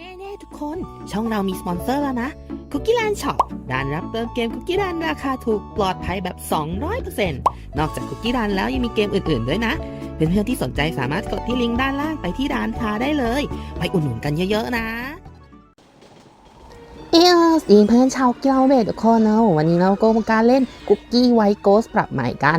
เน่ๆทุกคน ช่องเรามีสปอนเซอร์แล้วนะคุกกี้ a ลนช็อปร้านรับเติมเกมคุกกี้ a ลนราคาถูกปลอดภัยแบบ 200%นอกจากคุกกี้ a ลนแล้วยังมีเกมอื่นๆด้วยนะ เพื่อนๆที่สนใจสามารถกดที่ลิงก์ด้านล่างไปที่ร้านค้าได้เลย ไปอุดหนุนกันเยอะๆนะเออสดีเพื่อนชาวเกียวเบทุกคนนะวันนี้เราก็มาการเล่นคุกกี้ไวโกสปรับใหม่กัน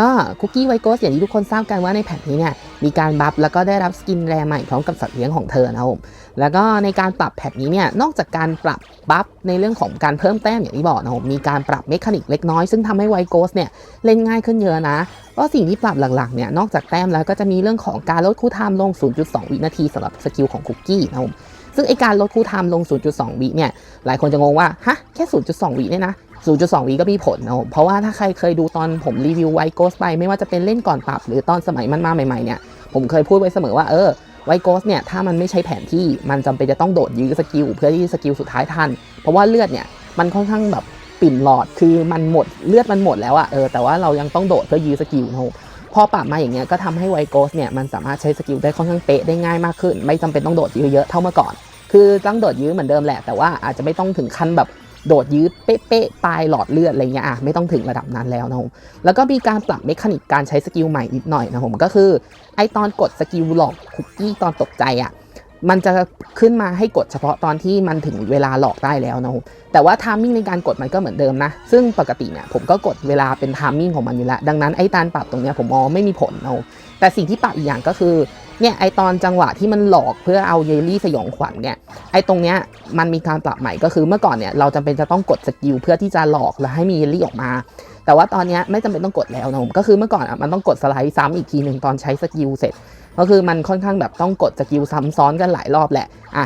ก็คุกกี้ไวโกสอย่างที่ทุกคนทราบกันว่าในแพทนี้เนี่ยมีการบัฟแล้วก็ได้รับสกินแรใหม่พร้อมกับสัตว์เลี้ยงของเธอนะครับผม แล้วก็ในการปรับแพทนี้เนี่ยนอกจากการปรับบัฟในเรื่องของการเพิ่มแต้มอย่างที่บอกนะครับผมมีการปรับเมคานิกเล็กน้อยซึ่งทำให้ไวโกสเนี่ยเล่นง่ายขึ้นเยอะนะก็สิ่งที่ปรับหลักๆเนี่ยนอกจากแต้มแล้วก็จะมีเรื่องของการลดคู่ไทม์ลง 0.2 วินาทีสำหรับสกิลของคุกกี้นะครับผมซึ่งไอการลดคู่ไทม์ลง 0.2 วิเนี่ยหลายคนจะงงว่าฮะแค่ 0.2 วิเนี่ยนะ0.2วิก็มีผลนะเพราะว่าถ้าใครเคยดูตอนผมรีวิวไวโกสไปไม่ว่าจะเป็นเล่นก่อนปรับ หรือตอนสมัยมันมาใหม่ๆเนี่ยผมเคยพูดไว้เสมอว่าเออ ไวโกสเนี่ยถ้ามันไม่ใช้แผนที่มันจำเป็นจะต้องโดดยื้อสกิลเพื่อที่สกิลสุดท้ายทัน เพราะว่าเลือดเนี่ยมันค่อนข้างแบบปิ่มหลอดคือมันหมดเลือดมันหมดแล้วอะเออแต่ว่าเรายังต้องโดดเพื่อยื้อสกิลนะพอปรับมาอย่างเงี้ยก็ทำให้ไวโกสเนี่ยมันสามารถใช้สกิลได้ค่อนข้างเป๊ะได้ง่ายมากขึ้น ไม่จำเป็นต้องโดดยื้อเยอะเท่าเมื่อก่อน คือต้องโดดยื้อเหมือนเดิมแหละแต่ว่าอาจจะไม่ต้องถึงขั้นแบบ โดดยื้อเป๊ะๆปลายหลอดเลือดอะไรเงี้ยอะไม่ต้องถึงระดับนั้นแล้วนะผมแล้วก็มีการปรับเมคานิกการใช้สกิลใหม่นิดหน่อยนะผมก็คือไอตอนกดสกิลหลอกคุกกี้ตอนตกใจอะมันจะขึ้นมาให้กดเฉพาะตอนที่มันถึงเวลาหลอกได้แล้วนะผมแต่ว่าทามมิ่งในการกดมันก็เหมือนเดิมนะ ซึ่งปกติเนี่ยผมก็กดเวลาเป็นทามมิ่งของมันอยู่แล้ว ดังนั้นไอ้การปรับตรงเนี้ยผมมองว่าไม่มีผลนะ แต่สิ่งที่ปรับอีกอย่างก็คือเนี่ยไอตอนจังหวะที่มันหลอกเพื่อเอาเยลลี่สยองขวัญเนี่ยไอตรงเนี้ยมันมีการปรับใหม่ก็คือเมื่อก่อนเนี่ยเราจำเป็นจะต้องกดสกิลเพื่อที่จะหลอกแล้วให้มีเยลลี่ออกมา แต่ว่าตอนเนี้ยไม่จำเป็นต้องกดแล้วนะผมก็คือเมื่อก่อนอะมันต้องกดสไลด์ซ้ำอีกทีหนึ่งตอนใช้สกิลเสร็จ ก็คือมันค่อนข้างแบบต้องกดสกิลซ้ำซ้อนกันหลายรอบแหละอะ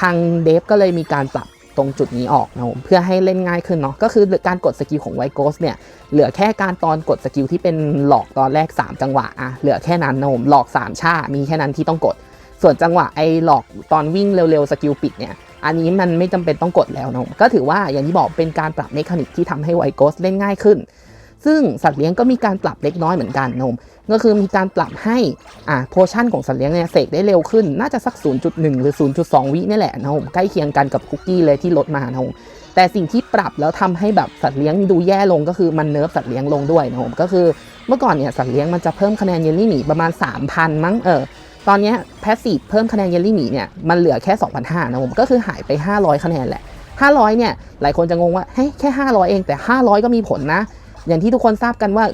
ทางเดฟก็เลยมีการปรับ ตรงจุดนี้ออกนะผมเพื่อให้เล่นง่ายขึ้นเนาะก็คือการกดสกิลของไวโกสเนี่ยเหลือแค่การตอนกดสกิลที่เป็นหลอกตอนแรก 3 จังหวะอะเหลือแค่นั้นนะผมหลอก 3 ชา มีแค่นั้นที่ต้องกด ส่วนจังหวะไอ้หลอกตอนวิ่งเร็วๆสกิลปิดเนี่ยอันนี้มันไม่จำเป็นต้องกดแล้วนะผมก็ถือว่าอย่างที่บอกเป็นการปรับเมคานิกที่ทำให้ไวโกสเล่นง่ายขึ้น ซึ่งสัตว์เลี้ยงก็มีการปรับเล็กน้อยเหมือนกันนมก็คือมีการปรับให้อ่าโพชั่นของสัตว์เลี้ยงเนี่ยเสกได้เร็วขึ้น น่าจะสัก 0.1 หรือ 0.2 วินี่แหละนะผมใกล้เคียงกันกับคุกกี้เลยที่ลดมานะผมแต่สิ่งที่ปรับแล้วทำให้แบบสัตว์เลี้ยงดูแย่ลงก็คือมันเนิร์ฟสัตว์เลี้ยงลงด้วยนะผมก็คือเมื่อก่อนเนี่ยสัตว์เลี้ยงมันจะเพิ่มคะแนนเยลลี่หมีประมาณ 3,000 มั้งเออตอนนี้แพสซีฟเพิ่มคะแนนเยลลี่หมีเนี่ยมันเหลือแค่ 2,500นะผมก็คือหายไป 500 คะแนนแหละ500เนี่ยหลายคนจะงงว่าเฮ้ยแค่ 500 เองแต่ 500 ก็มีผลนะ อย่างที่ทุกคนทราบกันว่า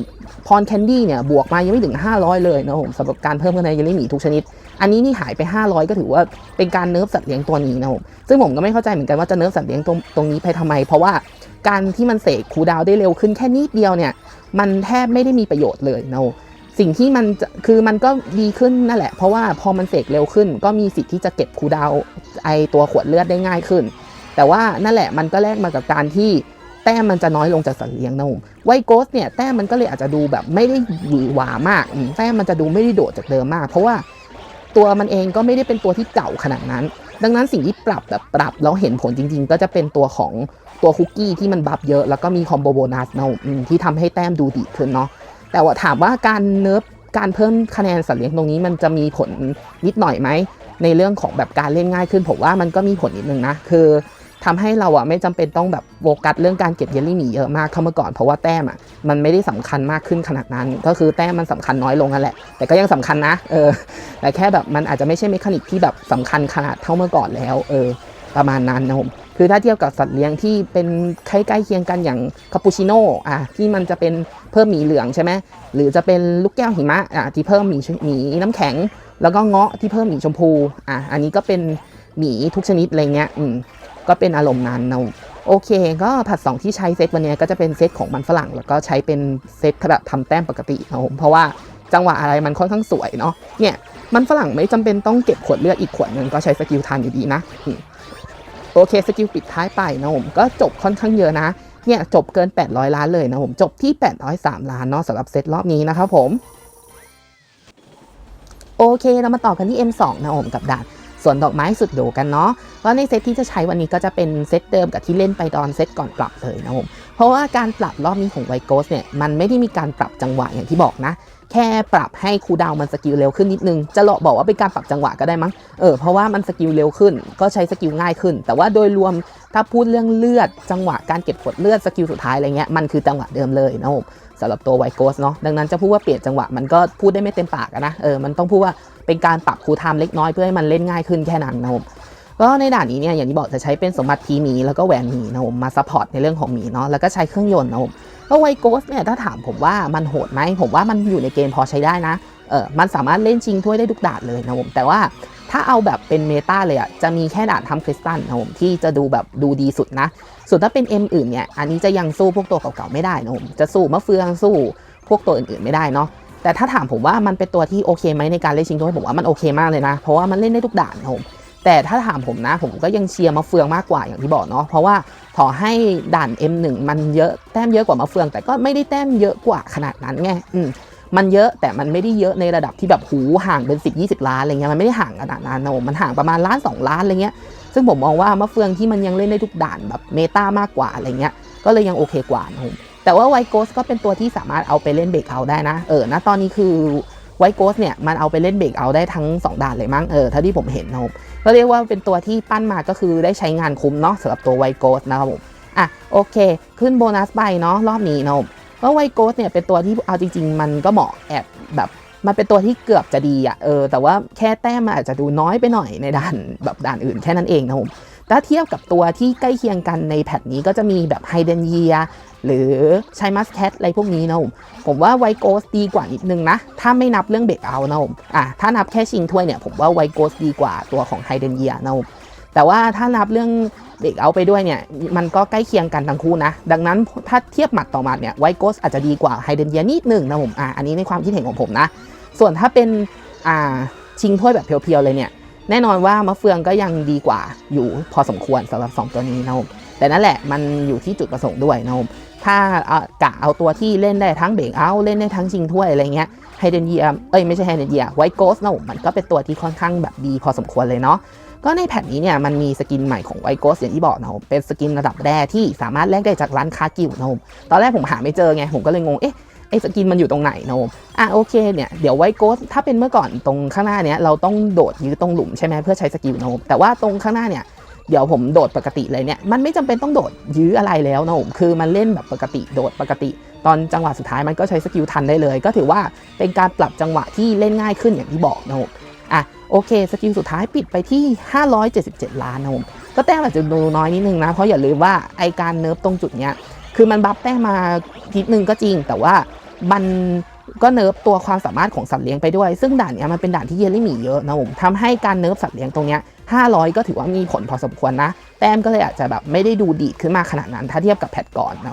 พรแคนดี้เนี่ยบวกมายังไม่ถึง 500 เลยนะผมสำหรับการเพิ่มคะแนนเยลลี่หมีทุกชนิด อันนี้นี่หายไป 500 ก็ถือว่าเป็นการเนิร์ฟสัตว์เลี้ยงตัวนี้นะผมซึ่งผมก็ไม่เข้าใจเหมือนกันว่าจะเนิร์ฟสัตว์เลี้ยงตรงตรงนี้ไปทำไม เพราะว่าการที่มันเสกคูดาวได้เร็วขึ้นแค่นิดเดียวเนี่ยมันแทบไม่ได้มีประโยชน์เลยนะสิ่งที่มันคือมันก็ดีขึ้นนั่นแหละ เพราะว่าพอมันเสกเร็วขึ้น ก็มีสิทธิ์ที่จะเก็บคูดาวไอตัวขวดเลือดได้ง่ายขึ้น แต่ว่านั่นแหละมันก็แลกมากับการที่ แต้มมันจะน้อยลงจากสัตว์เลี้ยงนะผมไวโกสเนี่ยแต้มมันก็เลยอาจจะดูแบบไม่ได้หวือหวามากแต้มมันจะดูไม่ได้โดดจากเดิมมาก เพราะว่าตัวมันเองก็ไม่ได้เป็นตัวที่เก่าขนาดนั้น ดังนั้นสิ่งที่ปรับแบบปรับแล้วเห็นผลจริง ๆ ก็จะเป็นตัวของตัวคุกกี้ที่มันบัฟเยอะแล้วก็มีคอมโบโบนัสนะที่ทำให้แต้มดูดีขึ้นเนาะแต่ว่าถามว่าการเนิร์ฟการเพิ่มคะแนนสัตว์เลี้ยงตรงนี้มันจะมีผลนิดหน่อยไหมในเรื่องของแบบการเล่นง่ายขึ้นผมว่ามันก็มีผลนิดนึงนะคือ ทำให้เราอะไม่จำเป็นต้องแบบโฟกัสเรื่องการเก็บเยลลี่หมีเยอะมากเท่าเมื่อก่อนเพราะว่าแต้มอะมันไม่ได้สำคัญมากขึ้นขนาดนั้น ก็คือแต้มมันสำคัญน้อยลงนั่นแหละ แต่ก็ยังสำคัญนะเออแต่แค่แบบมันอาจจะไม่ใช่เมคานิกที่แบบสำคัญขนาดเท่าเมื่อก่อนแล้วเออประมาณนั้นนะผมคือถ้าเทียบกับสัตว์เลี้ยงที่เป็นใกล้ๆเคียงกันอย่างคาปูชิโน่อะที่มันจะเป็นเพิ่มหมีเหลืองใช่ไหมหรือจะเป็นลูกแก้วหิมะอะที่เพิ่มหมีหมีน้ำแข็ง แล้วก็เงาะที่เพิ่มหมีชมพูอะอันนี้ก็เป็นหมีทุกชนิดอะไรเงี้ยอืม ก็เป็นอารมณ์นั้นนะโอเค ก็ผัดสองที่ใช้เซตวันนี้ก็จะเป็นเซตของมันฝรั่ง แล้วก็ใช้เป็นเซตแบบทำแต้มปกตินะผมเพราะว่าจังหวะอะไรมันค่อนข้างสวยเนาะเนี่ยมันฝรั่งไม่จำเป็นต้องเก็บขวดเลือดอีกขวดหนึ่งก็ใช้สกิลทานอยู่ดีนะโอเคสกิลปิดท้ายไปนะผมก็จบค่อนข้างเยอะนะเนี่ยจบเกิน 800 ล้านเลยนะผมจบที่ 803 ล้านเนาะสำหรับเซตรอบนี้นะครับผม โอเคเรามาต่อกันที่ M2 นะผมกับด่าน ส่วนดอกไม้สุดโดกันเนาะก็ในเซตที่จะใช้วันนี้ก็จะเป็นเซตเดิมกับที่เล่นไปตอนเซตก่อนปรับเลยนะผมเพราะว่าการปรับรอบนี้ของไวโกสเนี่ยมันไม่ได้มีการปรับจังหวะอย่างที่บอกนะ แค่ปรับให้คูดาวมันสกิลเร็วขึ้นนิดนึง จะหลอกบอกว่าเป็นการปรับจังหวะก็ได้มั้ง เออ เพราะว่ามันสกิลเร็วขึ้น ก็ใช้สกิลง่ายขึ้น แต่ว่าโดยรวมถ้าพูดเรื่องเลือด จังหวะการเก็บกดเลือดสกิลสุดท้ายอะไรเงี้ย มันคือจังหวะเดิมเลยนะผมสำหรับตัวไวโกสเนาะ ดังนั้นจะพูดว่าเปลี่ยนจังหวะมันก็พูดได้ไม่เต็มปากนะ เออ มันต้องพูดว่าเป็นการปรับคูลไทม์เล็กน้อยเพื่อให้มันเล่นง่ายขึ้นแค่นั้นนะผมก็ในด่านนี้เนี่ยอย่างที่บอกจะใช้เป็นสมบัติทีมีแล้วก็แหวนมีนะผมมาซัพพอร์ตในเรื่องของมีเนาะแล้วก็ใช้เครื่องยนต์นะผม ก็ไวโกสเนี่ยถ้าถามผมว่ามันโหดไหมผมว่ามันอยู่ในเกณฑ์พอใช้ได้นะเออมันสามารถเล่นชิงถ้วยได้ทุกด่านเลยนะผมแต่ว่าถ้าเอาแบบเป็นเมตาเลยอะจะมีแค่ด่านทำคริสตัลนะผมที่จะดูแบบดูดีสุดนะ ส่วนถ้าเป็น M อื่นเนี่ยอันนี้จะยังสู้พวกตัวเก่าๆไม่ได้นะผมจะสู้มะเฟืองสู้พวกตัวอื่นๆไม่ได้เนาะแต่ถ้าถามผมว่ามันเป็นตัวที่โอเคไหมในการเล่นชิงถ้วยผมว่ามันโอเคมากเลยนะ เพราะว่ามันเล่นได้ทุกด่านนะผมแต่ถ้าถามผมนะผมก็ยังเชียร์มะเฟืองมากกว่าอย่างที่บอกเนาะเพราะว่า ขอให้ด่าน M1 มันเยอะแต้มเยอะกว่ามะเฟือง แต่ก็ไม่ได้แต้มเยอะกว่าขนาดนั้นไงอืมมันเยอะแต่มันไม่ได้เยอะในระดับที่แบบหูห่างเป็น 10 20 ล้านอะไรเงี้ยมันไม่ได้ห่างขนาดนั้นนะผมมันห่างประมาณล้าน 2 ล้านอะไรเงี้ยซึ่งผมมองว่ามะเฟืองที่มันยังเล่นได้ทุกด่านแบบเมตามากกว่าอะไรเงี้ยก็เลยยังโอเคกว่านะผมแต่ว่าไวโกสก็เป็นตัวที่สามารถเอาไปเล่นเบรกเอาได้นะเออณตอนนี้คือไวโกสเนี่ยมันเอาไปเล่นเบรกเอาได้ทั้งสองด่านเลยมั้งเออเท่าที่ผมเห็นนะผม ก็เรียกว่าเป็นตัวที่ปั้นมาก็คือได้ใช้งานคุ้มเนาะสำหรับตัวไวโกสนะครับผมอะโอเค ขึ้นโบนัสไปเนาะรอบนี้นะผมว่าไวโกสเนี่ยเป็นตัวที่เอาจริง ๆ มันก็เหมาะแอบแบบมันเป็นตัวที่เกือบจะดีอะเออแต่ว่าแค่แต้มมันอาจจะดูน้อยไปหน่อยในด่านแบบด่านอื่นแค่นั้นเองนะผม ถ้าเทียบกับตัวที่ใกล้เคียงกันในแพทนี้ก็จะมีแบบไฮเดนเยียหรือชายมัสแคทอะไรพวกนี้นะผมผมว่าไวโกสดีกว่านิดนึงนะ ถ้าไม่นับเรื่องเบรกเอาท์นะผมอะถ้านับแค่ชิงถ้วยเนี่ยผมว่าไวโกสดีกว่าตัวของไฮเดนเยียนะผมแต่ว่าถ้านับเรื่องเบรกเอาท์ไปด้วยเนี่ยมันก็ใกล้เคียงกันทั้งคู่นะ ดังนั้นถ้าเทียบหมัดต่อหมัดเนี่ยไวโกสอาจจะดีกว่าไฮเดนเยียนิดนึงนะผมอะอันนี้ในความคิดเห็นของผมนะ ส่วนถ้าเป็นอ่าชิงถ้วยแบบเพียวๆเลยเนี่ย แน่นอนว่ามะเฟืองก็ยังดีกว่าอยู่พอสมควรสำหรับสองตัวนี้นะผมแต่นั่นแหละมันอยู่ที่จุดประสงค์ด้วยนะผมถ้ากะเอาตัวที่เล่นได้ทั้งเบรกเอาเล่นได้ทั้งชิงถ้วยอะไรเงี้ยไฮเดนเยียเอ้ยไม่ใช่ไฮเดนเยียไวโกสนะผมมันก็เป็นตัวที่ค่อนข้างแบบดีพอสมควรเลยเนาะก็ในแผ่นนี้เนี่ยมันมีสกินใหม่ของไวโกสอย่างที่บอกนะผมเป็นสกินระดับแรกที่สามารถแลกได้จากร้านค้ากิลด์นะผมตอนแรกผมหาไม่เจอไงผมก็เลยงงเอ๊ะ ไอสกินมันอยู่ตรงไหนนะผมอะโอเคเนี่ยเดี๋ยวไว้โกสถ้าเป็นเมื่อก่อนตรงข้างหน้าเนี้ยเราต้องโดดยื้อตรงหลุมใช่ไหมเพื่อใช้สกิลนะผมแต่ว่าตรงข้างหน้าเนี่ยเดี๋ยวผมโดดปกติเลยเนี่ยมันไม่จำเป็นต้องโดดยื้ออะไรแล้วนะผมคือมันเล่นแบบปกติโดดปกติ ตอนจังหวะสุดท้ายมันก็ใช้สกิลทันได้เลย ก็ถือว่าเป็นการปรับจังหวะที่เล่นง่ายขึ้นอย่างที่บอกนะผมอะโอเคสกิลสุดท้ายปิดไปที่ 577 ล้านนะผมก็แต้มอาจจะดูน้อยนิดนึงนะเพราะอย่าลืมว่าไอการเนิร์ฟตรงจุดเนี้ยคือมันบัฟแต้มมานิดนึงก็จริง แต่ว่า มันก็เนิร์ฟตัวความสามารถของสัตว์เลี้ยงไปด้วย ซึ่งด่านเนี้ยมันเป็นด่านที่เยลลี่หมีเยอะนะผมทำให้การเนิร์ฟสัตว์เลี้ยงตรงเนี้ย500 ก็ถือว่ามีผลพอสมควรนะ แต้มก็เลยอาจจะแบบไม่ได้ดูดีขึ้นมาขนาดนั้น ถ้าเทียบกับแพทก่อนนะ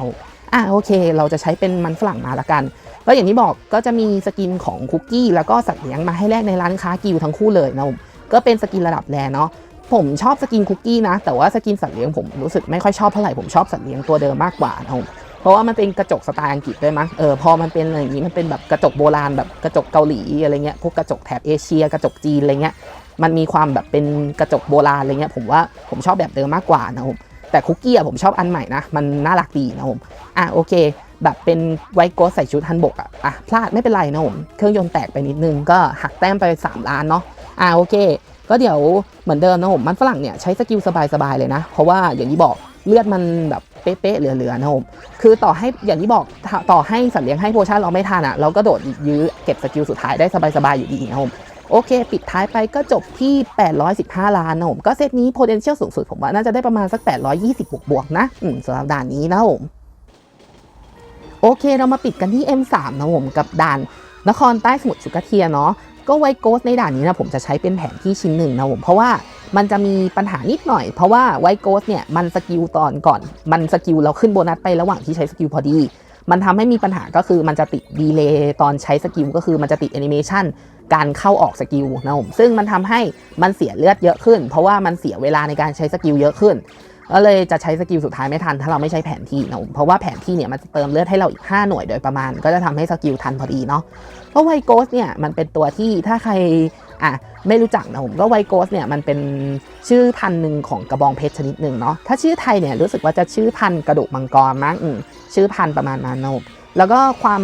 อะโอเค เราจะใช้เป็นมันฝรั่งมาละกัน ก็อย่างที่บอกก็จะมีสกินของคุกกี้แล้วก็สัตว์เลี้ยงมาให้แลกในร้านค้ากิวทั้งคู่เลยนะผมก็เป็นสกินระดับแรเนาะผมชอบสกินคุกกี้นะ แต่ว่าสกินสัตว์เลี้ยงผมรู้สึกไม่ค่อยชอบเท่าไหร่ผมชอบสัตว์เลี้ยงตัวเดิมมากกว่านะผม เพราะว่ามันเป็นกระจกสไตล์อังกฤษด้วยมั้งเออพอมันเป็นอะไรอย่างนี้มันเป็นแบบกระจกโบราณแบบกระจกเกาหลีอะไรเงี้ยพวกกระจกแถบเอเชีย กระจกจีนอะไรเงี้ยมันมีความแบบเป็นกระจกโบราณอะไรเงี้ยผมว่าผมชอบแบบเดิมมากกว่านะผมแต่คุกกี้อะผมชอบอันใหม่นะ มันน่ารักดีนะผมอะโอเค แบบเป็นไวโกสใส่ชุดฮันบกอะอะพลาดไม่เป็นไรนะผมเครื่องยนต์แตกไปนิดนึงก็หักแต้มไป 3 ล้านเนาะอะโอเค ก็เดี๋ยวเหมือนเดิมนะผมมันฝรั่งเนี่ยใช้สกิลสบายๆเลยนะ เพราะว่าอย่างที่บอกเลือดมันแบบ ป๊ะๆเหลือๆนะผมคือต่อให้อย่างที่บอกต่อให้สัตว์เลี้ยงให้โพชั่นเราไม่ทันอะ เราก็โดดยื้อเก็บสกิลสุดท้ายได้สบายๆอยู่ดีนะผมโอเค ปิดท้ายไปก็จบที่ 815 ล้านนะผมก็เซตนี้ potential สูงสุดผมว่าน่าจะได้ประมาณสัก 820 บวกๆนะสำหรับด่านนี้นะผมโอเคเรามาปิดกันที่ M3 นะผมกับด่านนครใต้สมุทรสุกเทียเนาะก็ไวโกสในด่านนี้นะผมจะใช้เป็นแผนที่ชิ้นหนึ่งนะผมเพราะว่า มันจะมีปัญหานิดหน่อย เพราะว่าไวโกสเนี่ยมันสกิลตอนก่อน มันสกิลเราขึ้นโบนัสไประหว่างที่ใช้สกิลพอดี มันทำให้มีปัญหาก็คือมันจะติดดีเลย์ตอนใช้สกิลก็คือมันจะติดแอนิเมชันการเข้าออกสกิลนะผมซึ่งมันทำให้มันเสียเลือดเยอะขึ้น เพราะว่ามันเสียเวลาในการใช้สกิลเยอะขึ้นก็เลยจะใช้สกิลสุดท้ายไม่ทัน ถ้าเราไม่ใช้แผนที่นะผมเพราะว่าแผนที่เนี่ยมันจะเติมเลือดให้เราอีก 5 หน่วยโดยประมาณ ก็จะทำให้สกิลทันพอดีเนาะเพราะไวโกสเนี่ยมันเป็นตัวที่ถ้าใคร อะไม่รู้จักนะผมก็ไวโกสเนี่ยมันเป็นชื่อพันธุ์หนึ่งของกระบองเพชรชนิดหนึ่งเนาะถ้าชื่อไทยเนี่ยรู้สึกว่าจะชื่อพันธุ์กระดูกมังกรมั้งชื่อพันธุ์ประมาณนั้นนะผมแล้วก็ความ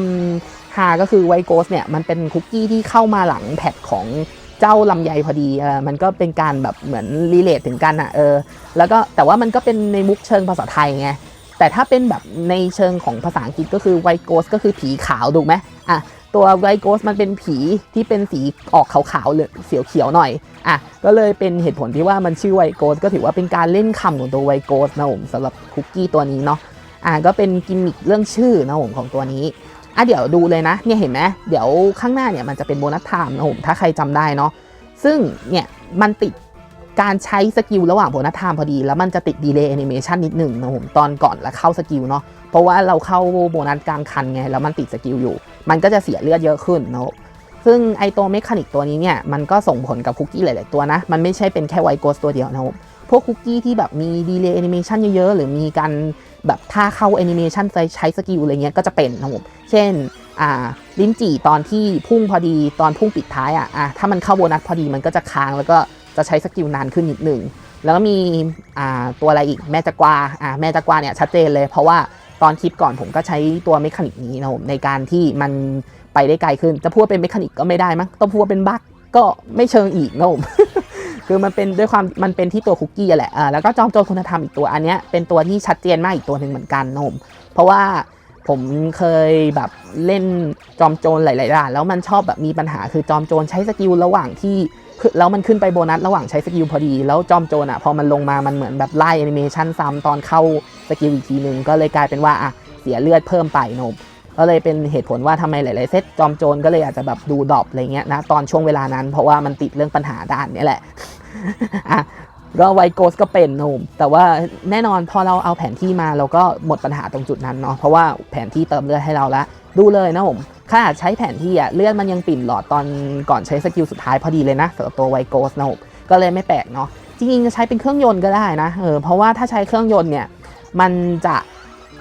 ฮาก็คือไวโกสเนี่ยมันเป็นคุกกี้ที่เข้ามาหลังแพทของเจ้าลำไยพอดีเออมันก็เป็นการแบบเหมือนรีเลทถึงกันอะเออแล้วก็แต่ว่ามันก็เป็นในมุกเชิงภาษาไทยไงแต่ถ้าเป็นแบบในเชิงของภาษาอังกฤษก็คือไวโกสก็คือผีขาวถูกไหมอะ ตัวไวโกสมันเป็นผีที่เป็นสีออกขาวๆหรือเสียวเขียวๆหน่อยอะก็เลยเป็นเหตุผลที่ว่ามันชื่อไวโกสก็ถือว่าเป็นการเล่นคำของตัวไวโกสนะผมสำหรับคุกกี้ตัวนี้เนาะอะก็เป็นกิมมิคเรื่องชื่อนะผมของตัวนี้อะเดี๋ยวดูเลยนะเนี่ยเห็นไหมเดี๋ยวข้างหน้าเนี่ยมันจะเป็นโบนัสไทม์นะผมถ้าใครจำได้เนาะซึ่งเนี่ยมันติดการใช้สกิลระหว่างโบนัสไทม์พอดี แล้วมันจะติดดีเลย์แอนิเมชันนิดหนึ่งนะผมตอนก่อนแล้วเข้าสกิลเนาะเพราะว่าเราเข้าโบนัสกลางคันไงแล้วมันติดสกิลอยู่ มันก็จะเสียเลือดเยอะขึ้นนะซึ่งไอตัวเมคานิกตัวนี้เนี่ยมันก็ส่งผลกับคุกกี้หลาย ๆ ตัวนะ มันไม่ใช่เป็นแค่ไวโกสตัวเดียวนะผมพวกคุกกี้ที่แบบมีดีเลย์แอนิเมชันเยอะ ๆ หรือมีการแบบท่าเข้าแอนิเมชันใช้สกิลอะไรเงี้ยก็จะเป็นนะผมเช่นอ่าลิ้นจี่ตอนที่พุ่งพอดีตอนพุ่งปิดท้ายอะอะถ้ามันเข้าโบนัสพอดีมันก็จะค้างแล้วก็จะใช้สกิลนานขึ้นนิดหนึ่งแล้วก็มีอ่าตัวอะไรอีกแม่จักวาอ่าแม่จักวาเนี่ยชัดเจนเลยเพราะว่า อนคลิปก่อนผมก็ใช้ตัวเมคานิกนี้นะผมในการที่มันไปได้ไกลขึ้น จะพูดว่าเป็นเมคานิกก็ไม่ได้มั้งต้องพูดว่าเป็นบั๊กก็ไม่เชิงอีกนะผมคือมันเป็นด้วยความมันเป็นที่ตัวคุกกี้อะแหละอ่าแล้วก็จอมโจรคุณธรรมอีกตัวอันเนี้ยเป็นตัวที่ชัดเจนมากอีกตัวหนึ่งเหมือนกันนะผมเพราะว่าผมเคยแบบเล่นจอมโจรหลายๆด่านแล้วมันชอบแบบมีปัญหาคือจอมโจรใช้สกิลระหว่างที่ แล้วมันขึ้นไปโบนัสระหว่างใช้สกิลพอดี แล้วจอมโจรอะพอมันลงมามันเหมือนแบบไล่แอนิเมชันซ้ำตอนเข้าสกิลอีกทีนึง ก็เลยกลายเป็นว่าอะเสียเลือดเพิ่มไปนมก็เลยเป็นเหตุผลว่าทำไมหลาย ๆ เซตจอมโจรก็เลยอาจจะแบบดูดรอปอะไรเงี้ยนะตอนช่วงเวลานั้นเพราะว่ามันติดเรื่องปัญหาด้านนี้แหละอะก็ไวโกสก็เป็นโนมแต่ว่าแน่นอนพอเราเอาแผนที่มาเราก็หมดปัญหาตรงจุดนั้นเนาะเพราะว่าแผนที่เติมเลือดให้เราละดูเลยนะผม ขนาดใช้แผนที่อะเลือดมันยังปิ่นหลอดตอนก่อนใช้สกิลสุดท้ายพอดีเลยนะสำหรับตัวไวโกสนะผมก็เลยไม่แปลกเนาะจริงๆจะใช้เป็นเครื่องยนต์ก็ได้นะเออเพราะว่าถ้าใช้เครื่องยนต์เนี่ยมันจะ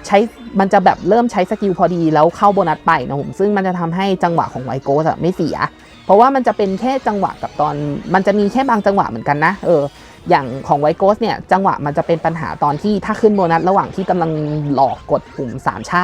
ใช้มันจะแบบเริ่มใช้สกิลพอดีแล้วเข้าโบนัสไปนะผมซึ่งมันจะทำให้จังหวะของไวโกสไม่เสีย เพราะว่ามันจะเป็นแค่จังหวะกับตอน มันจะมีแค่บางจังหวะเหมือนกันนะเอออย่างของไวโกสเนี่ยจังหวะมันจะเป็นปัญหาตอนที่ถ้าขึ้นโบนัสระหว่างที่กำลังหลอกกดปุ่มสามชา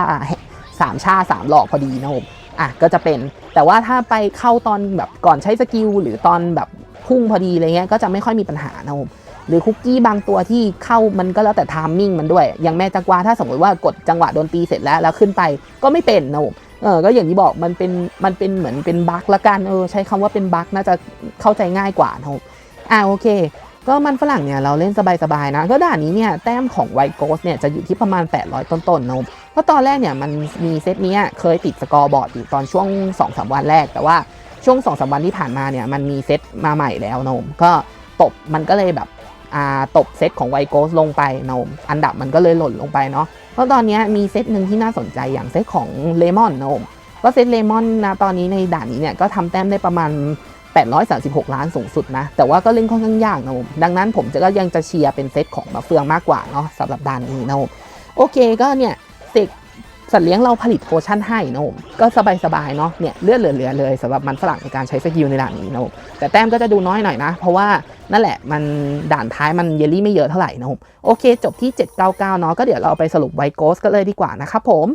สามชาสามหลอกพอดีนะผม อะก็จะเป็น แต่ว่าถ้าไปเข้าตอนแบบก่อนใช้สกิลหรือตอนแบบพุ่งพอดีอะไรเงี้ยก็จะไม่ค่อยมีปัญหานะผมหรือคุกกี้บางตัวที่เข้ามันก็แล้วแต่ทามมิ่งมันด้วย อย่างแม่จักวาถ้าสมมติว่ากดจังหวะโดนตีเสร็จแล้วแล้วขึ้นไปก็ไม่เป็นนะผมเออก็อย่างที่บอกมันเป็นมันเป็นเหมือนเป็นบั๊กละกันเออใช้คำว่าเป็นบั๊กน่าจะเข้าใจง่ายกว่านะครับอ่าโอเค ก็มันฝรั่งเนี่ยเราเล่นสบายๆนะ ก็ด่านนี้เนี่ยแต้มของไวโกสเนี่ยจะอยู่ที่ประมาณ 800 ต้นๆนะครับ เพราะตอนแรกเนี่ยมันมีเซตเนี้ยเคยติดสกอร์บอร์ดอยู่ตอนช่วง2-3วันแรก แต่ว่าช่วง2-3วันที่ผ่านมาเนี่ยมันมีเซตมาใหม่แล้วนะครับก็ตบมันก็เลยแบบอ่าตบเซตของไวโกสลงไปนะครับอันดับมันก็เลยหล่นลงไปเนาะเพราะตอนนี้มีเซตหนึ่งที่น่าสนใจอย่างเซตของเลมอนนมก็เซตเลมอนนะตอนนี้ในด่านนี้เนี่ยก็ทำแต้มได้ประมาณ 836 ล้านสูงสุดนะ แต่ว่าก็เล่นค่อนข้างยากนะผมดังนั้นผมจะก็ยังจะเชียร์เป็นเซตของมาเฟืองมากกว่าเนาะสำหรับด่านนี้นะผมโอเคก็เนี่ย เสกสัตว์เลี้ยงเราผลิตโพชั่นให้นะผมก็สบายๆเนาะเนี่ยเลือดเหลือๆเลยสำหรับมันฝรั่งในการใช้สกิลในด่านนี้นะผมแต่แต้มก็จะดูน้อยหน่อยนะ เพราะว่านั่นแหละมันด่านท้ายมันเยลลี่ไม่เยอะเท่าไหร่นะผมโอเค จบที่ 799 เนาะก็เดี๋ยวเราไปสรุปไวโกสกันเลยดีกว่านะครับผม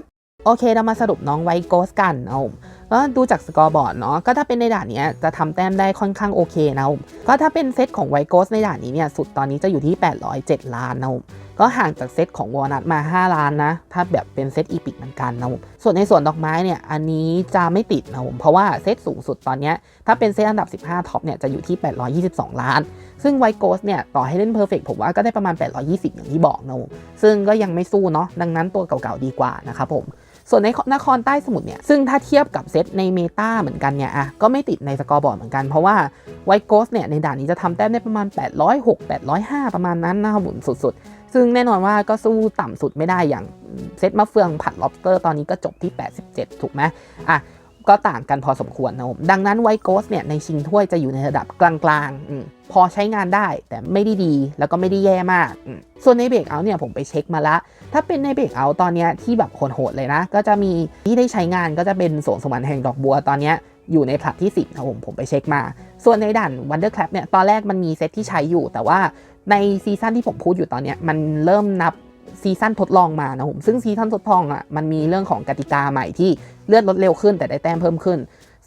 โอเคเรามาสรุปน้องไวโกสกันนะผมก็ดูจากสกอร์บอร์ดเนาะก็ถ้าเป็นในด่านนี้จะทำแต้มได้ค่อนข้างโอเคนะผมก็ถ้าเป็นเซตของไวโกสในด่านนี้เนี่ยสุดตอนนี้จะอยู่ที่ 807 ล้านนะผมก็ห่างจากเซตของวอลนัทมา 5 ล้านนะ ถ้าแบบเป็นเซตอีพิกเหมือนกันนะผมส่วนในส่วนดอกไม้เนี่ยอันนี้จะไม่ติดนะผมเพราะว่าเซตสูงสุดตอนนี้ถ้าเป็นเซตอันดับ 15ท็อปเนี่ยจะอยู่ที่ 822 ล้าน ซึ่งไวโกสเนี่ยต่อให้เล่นเพอร์เฟกผมว่าก็ได้ประมาณ 820 อย่างที่บอกนะผมซึ่งก็ยังไม่สู้เนาะดังนั้นตัวเก่าๆดีกว่านะครับผม ส่วนในนครใต้สมุทรเนี่ยซึ่งถ้าเทียบกับเซตในเมตาเหมือนกันเนี่ยอะก็ไม่ติดในสกอร์บอร์ดเหมือนกัน เพราะว่าไวโกสเนี่ยในด่านนี้จะทำแต้มได้ประมาณ 806 805 ประมาณนั้นนะครับผมสุดๆ ซึ่งแน่นอนว่าก็สู้ต่ำสุดไม่ได้อย่างเซตมะเฟืองผัดล็อบสเตอร์ตอนนี้ก็จบที่ 87 ถูกไหมอะ ก็ต่างกันพอสมควรนะผมดังนั้นไวโกสเนี่ยในชิงถ้วยจะอยู่ในระดับกลางๆอพอใช้งานได้แต่ไม่ได้ดีแล้วก็ไม่ได้แย่มากมส่วนในเบรกเอาเนี่ยผมไปเช็คมาละ ถ้าเป็นในเบรกเอาตอนนี้ที่แบบโหดๆเลยนะ ก็จะมีที่ได้ใช้งานก็จะเป็นสวนสวรรค์แห่งดอกบัวตอนนี้อยู่ในผลัดที่ 10นะผมผมไปเช็คมา ส่วนในด่าน Wonder Crab เนี่ยตอนแรกมันมีเซตที่ใช้อยู่ แต่ว่าในซีซั่นที่ผมพูดอยู่ตอนนี้มันเริ่มนับ ซีซั่นทดลองมานะผมซึ่งซีซั่นทดลองอะมันมีเรื่องของกติกาใหม่ที่เลื่อนลดเร็วขึ้นแต่ได้แต้มเพิ่มขึ้น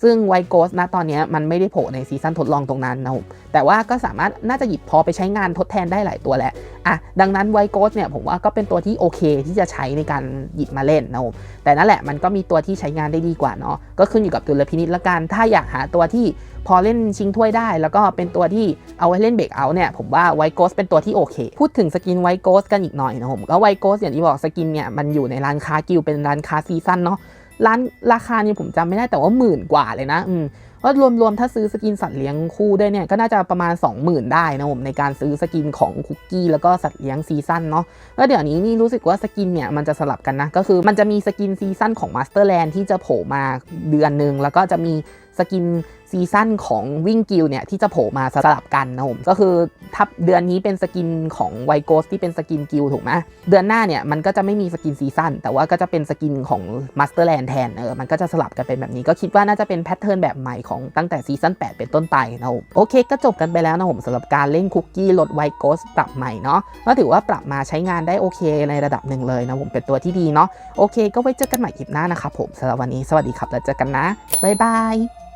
ซึ่งไวโกสนะตอนนี้มันไม่ได้โผล่ในซีซั่นทดลองตรงนั้นนะผมแต่ว่าก็สามารถน่าจะหยิบพอไปใช้งานทดแทนได้หลายตัวแหละอะดังนั้นไวโกสเนี่ยผมว่าก็เป็นตัวที่โอเคที่จะใช้ในการหยิบมาเล่นนะผมแต่นั่นแหละมันก็มีตัวที่ใช้งานได้ดีกว่าเนาะก็ขึ้นอยู่กับดุลพินิจละกันถ้าอยากหาตัวที่พอเล่นชิงถ้วยได้ แล้วก็เป็นตัวที่เอาไว้เล่นเบรกเอาเนี่ยผมว่าไวโกสเป็นตัวที่โอเค พูดถึงสกินไวโกสกันอีกหน่อยนะผมก็ไวโกสอย่างที่บอกสกินเนี่ยมันอยู่ในร้านค้ากิลเป็นร้านค้าซีซั่นเนาะ ร้านราคานี่ผมจำไม่ได้แต่ว่าหมื่นกว่าเลยนะ อืมก็รวมๆ ถ้าซื้อสกินสัตว์เลี้ยงคู่ด้วยเนี่ย ก็น่าจะประมาณ 20,000 ได้นะผมในการซื้อสกินของคุกกี้แล้วก็สัตว์เลี้ยงซีซั่นเนาะแล้วเดี๋ยวนี้นี่รู้สึกว่าสกินเนี่ยมันจะสลับกันนะ ก็คือมันจะมีสกินซีซั่นของมาสเตอร์แลนด์ที่จะโผล่มาเดือนหนึ่งแล้วก็จะมีสกิน ซีซั่นของวิ่งกิลเนี่ยที่จะโผล่มาสลับกันนะผมก็คือถ้าเดือนนี้เป็นสกินของไวโกสที่เป็นสกินกิลถูกไหมเดือนหน้าเนี่ยมันก็จะไม่มีสกินซีซั่นแต่ว่าก็จะเป็นสกินของมาสเตอร์แลนด์แทนเออมันก็จะสลับกันเป็นแบบนี้ก็คิดว่าน่าจะเป็นแพทเทิร์นแบบใหม่ของตั้งแต่ซีซั่น8 เป็นต้นไปนะผมโอเคก็จบกันไปแล้วนะผมสำหรับการเล่นคุกกี้ลดไวโกสปรับใหม่เนาะก็ถือว่าปรับมาใช้งานได้โอเคในระดับหนึ่งเลยนะผมเป็นตัวที่ดีเนาะโอเค ก็ไว้เจอกันใหม่คลิปหน้านะครับผมสำหรับวันนี้สวัสดีครับแล้วเจอกันนะบ๊ายบาย